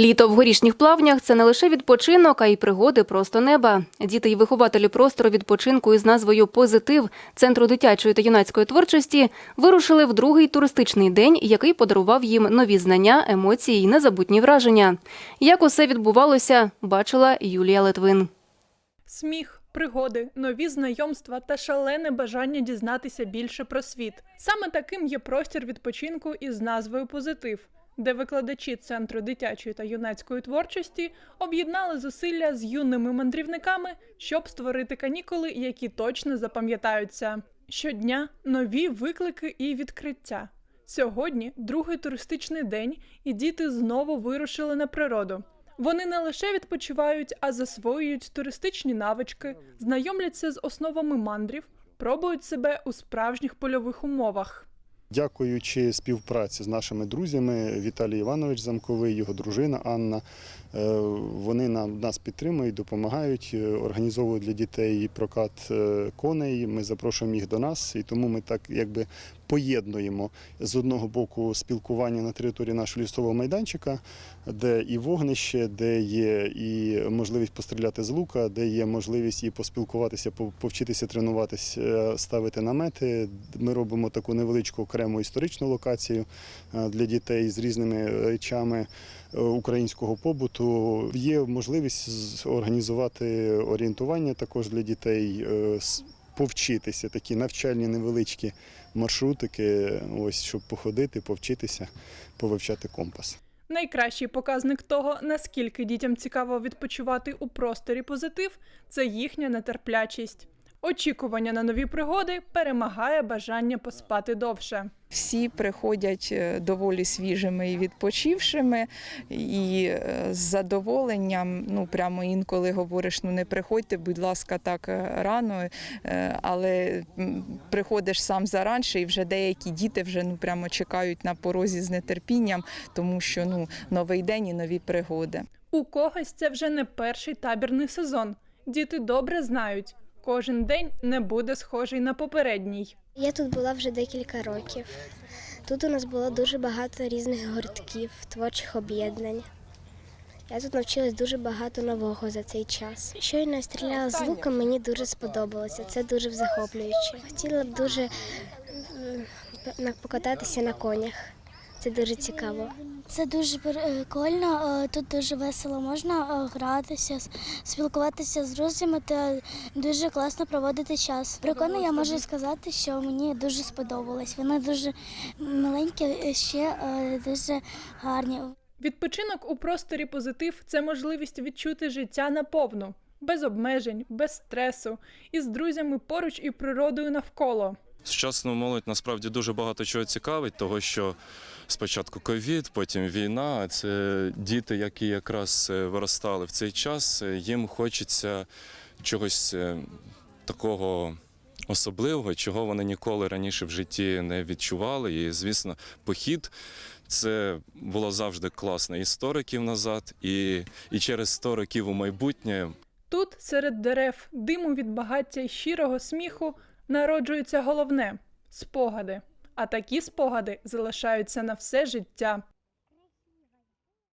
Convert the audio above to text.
Літо в горішніх плавнях це не лише відпочинок, а й пригоди просто неба. Діти й вихователі простору відпочинку із назвою Позитив центру дитячої та юнацької творчості вирушили в другий туристичний день, який подарував їм нові знання, емоції й незабутні враження. Як усе відбувалося, бачила Юлія Литвин. Сміх, пригоди, нові знайомства та шалене бажання дізнатися більше про світ. Саме таким є простір відпочинку із назвою Позитив, де викладачі центру дитячої та юнацької творчості об'єднали зусилля з юними мандрівниками, щоб створити канікули, які точно запам'ятаються. Щодня нові виклики і відкриття. Сьогодні другий туристичний день, і діти знову вирушили на природу. Вони не лише відпочивають, а засвоюють туристичні навички, знайомляться з основами мандрів, пробують себе у справжніх польових умовах. Дякуючи співпраці з нашими друзями, Віталій Іванович Замковий, його дружина Анна, е, вони нас підтримують, допомагають, е, організовують для дітей прокат е, коней. Ми запрошуємо їх до нас, і тому ми так якби поєднуємо з одного боку спілкування на території нашого лісового майданчика, де і вогнище, де є і можливість постріляти з лука, де є можливість і поспілкуватися, по- повчитися тренуватися, е, ставити намети. Ми робимо таку невеличку окрему історичну локацію е, для дітей з різними речами е, українського побуту. Є можливість організувати орієнтування також для дітей. Повчитися такі навчальні невеличкі маршрутики, ось щоб походити, повчитися, повивчати компас. Найкращий показник того, наскільки дітям цікаво відпочивати у просторі позитив, це їхня нетерплячість. Очікування на нові пригоди перемагає бажання поспати довше. Всі приходять е, доволі свіжими і відпочившими, і е, з задоволенням, ну прямо інколи говориш, ну не приходьте, будь ласка, так е, рано, але приходиш сам заранше, і вже деякі діти вже ну прямо чекають на порозі з нетерпінням, тому що ну новий день і нові пригоди. У когось це вже не перший табірний сезон. Діти добре знають, кожен день не буде схожий на попередній. Я тут була вже декілька років. Тут у нас було дуже багато різних гуртків, творчих об'єднань. Я тут навчилась дуже багато нового за цей час. Щойно я стріляла з луком, мені дуже сподобалося. Це дуже захоплююче. Хотіла б дуже е, покататися на конях. Це дуже цікаво. Це дуже прикольно, е, тут дуже весело можна е, гратися, спілкуватися з друзями та дуже класно проводити час. Прикольно, я можу сказати, що мені дуже сподобалось. Вони дуже маленькі, е, ще дуже гарні. Відпочинок у просторі позитив це можливість відчути життя наповну, без обмежень, без стресу, із друзями поруч і природою навколо. Сучасну молодь насправді дуже багато чого цікавить, того що спочатку ковід, потім війна. Це діти, які якраз е, виростали в цей час. е, Їм хочеться чогось е, такого особливого, чого вони ніколи раніше в житті не відчували. І, звісно, похід. Це було завжди класно і 100 років назад, і, і через 100 років у майбутнє Тут, серед дерев, диму від багаття й щирого сміху, народжується головне спогади. А такі спогади залишаються на все життя.